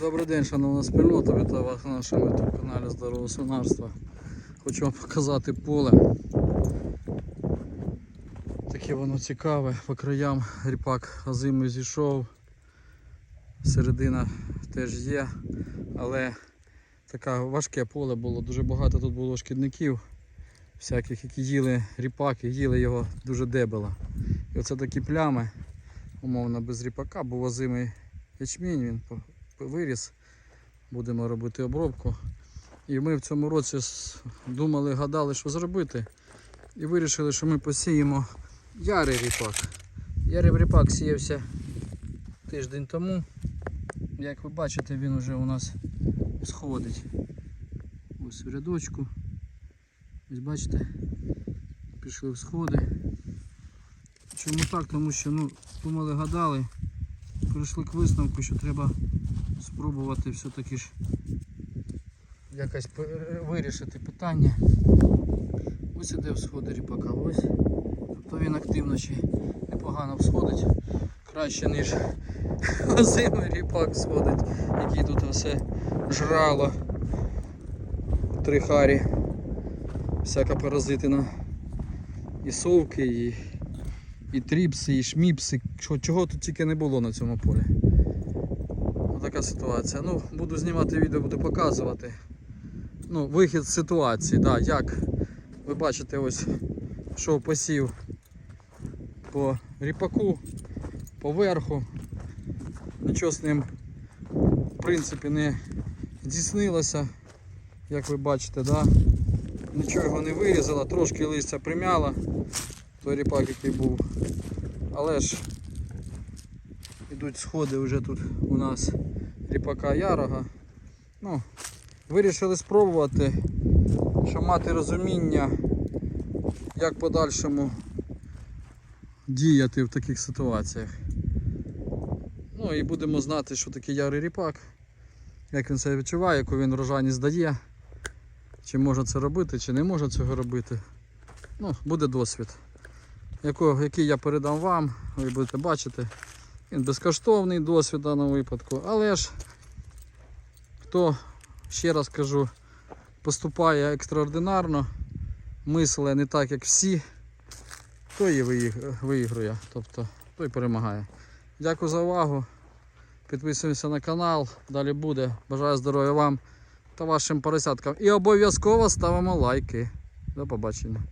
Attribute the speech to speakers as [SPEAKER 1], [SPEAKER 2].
[SPEAKER 1] Добрий день, шановна спільнота, вітаю вас на нашому каналі Здорове Свинарство. Хочу вам показати поле. Таке воно цікаве, по краям ріпак озимий зійшов, середина теж є, але таке важке поле було, дуже багато тут було шкідників, всяких, які їли ріпак і їли його дуже дебело. І оце такі плями, умовно без ріпака, був озимий ячмінь, він виріс. Будемо робити обробку. І ми в цьому році думали, гадали, що зробити. І вирішили, що ми посіємо ярий ріпак. Ярий ріпак сіявся тиждень тому. Як ви бачите, він вже у нас сходить. Ось в рядочку. Ось бачите, пішли всходи. Чому так? Тому що ну, думали, гадали, прийшли к висновку, що треба спробувати все-таки ж якось вирішити питання. Ось іде всходи ріпака, ось. Тобто він активно ще непогано всходить. Краще, ніж озимий ріпак сходить, який тут все жрало. Три харі. Всяка паразитина. І совки, і, і тріпси, і шміпси. Чого, тут тільки не було на цьому полі. Така ситуація. Ну, буду знімати відео, буду показувати. Ну, вихід з ситуації, да, як ви бачите, ось що посів по ріпаку, по верху. Нічого з ним в принципі не здійснилося, як ви бачите, да? нічого його не вирізало, трошки листя примяло, той ріпак, який був. Але ж Ідуть сходи вже тут у нас ріпака ярога. Ну, вирішили спробувати, щоб мати розуміння, як подальшому діяти в таких ситуаціях. Ну і будемо знати, що таке ярий ріпак, як він себе відчуває, яку він рожаність дає, чи може це робити, чи не може цього робити. Ну, буде досвід, який я передам вам, ви будете бачити. Він безкоштовний досвід в даному випадку, але ж хто, ще раз кажу, поступає екстраординарно, мисле не так, як всі, той і виігрує, тобто той перемагає. Дякую за увагу. Підписуємося на канал, далі буде. Бажаю здоров'я вам та вашим поросяткам. І обов'язково ставимо лайки. До побачення.